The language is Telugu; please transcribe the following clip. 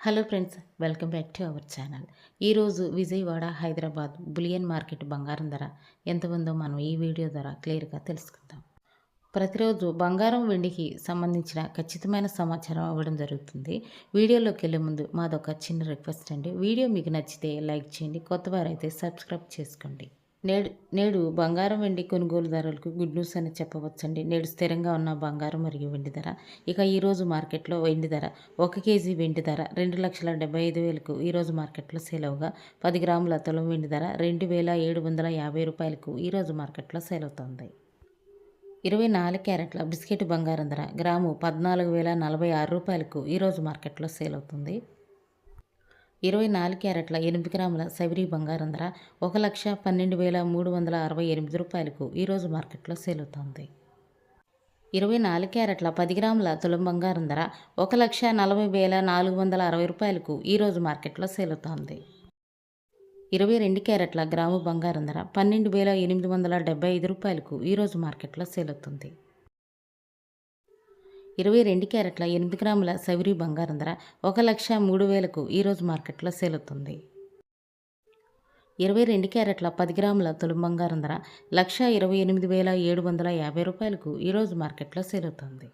Hello friends welcome back to our channel. ఈరోజు విజయవాడ హైదరాబాద్ బులియన్ మార్కెట్ బంగారం ధర ఎంత ఉందో మనం ఈ వీడియో ద్వారా క్లియర్గా తెలుసుకుందాం. ప్రతిరోజు బంగారం వెండికి సంబంధించిన ఖచ్చితమైన సమాచారం ఇవ్వడం జరుగుతుంది. వీడియోలోకి వెళ్ళే ముందు మాదొక చిన్న రిక్వెస్ట్ అండి. వీడియో మీకు నచ్చితే లైక్ చేయండి కొత్తవారైతే సబ్స్క్రైబ్ చేసుకోండి. నేడు నేడు బంగారం వెండి కొనుగోలుదారులకు గుడ్ న్యూస్ అని చెప్పవచ్చండి. నేడు స్థిరంగా ఉన్న బంగారం మరియు వెండి ధర. ఇక ఈరోజు మార్కెట్లో వెండి ధర ఒక కేజీ వెండి ధర రెండు లక్షల డెబ్బై ఐదు వేలకు ఈరోజు మార్కెట్లో సేల్ అవగా. పది గ్రాముల తులం వెండి ధర రెండు వేల ఏడు వందల యాభై రూపాయలకు ఈరోజు మార్కెట్లో సేల్ అవుతుంది. ఇరవై నాలుగు క్యారెట్ల బిస్కెట్ బంగారం ధర గ్రాము పద్నాలుగు వేల నలభై ఆరు రూపాయలకు ఈరోజు మార్కెట్లో సేల్ అవుతుంది. ఇరవై నాలుగు క్యారెట్ల ఎనిమిది గ్రాముల సవిరి బంగారం ధర ఒక లక్ష పన్నెండు వేల మూడు వందల అరవై ఎనిమిది రూపాయలకు ఈరోజు మార్కెట్లో సేల్ అవుతోంది. ఇరవై నాలుగు క్యారెట్ల పది గ్రాముల తులం బంగారం ధర ఒక లక్ష నలభై వేల నాలుగు వందల అరవై రూపాయలకు ఈరోజు మార్కెట్లో సేల్ అవుతోంది. ఇరవై రెండు క్యారెట్ల గ్రాము బంగారం ధర పన్నెండు వేల ఎనిమిది వందల డెబ్బై ఐదు రూపాయలకు ఈరోజు మార్కెట్లో సేల్ అవుతుంది. ఇరవై రెండు క్యారెట్ల ఎనిమిది గ్రాముల సవిరి బంగారం ధర ఒక లక్ష మూడు వేలకు ఈరోజు మార్కెట్లో సేలుతుంది ఇరవై రెండు క్యారెట్ల పది గ్రాముల తొలి బంగారం ధర లక్ష ఇరవై ఎనిమిది వేల ఏడు వందల యాభై రూపాయలకు ఈరోజు మార్కెట్లో సేలుతుంది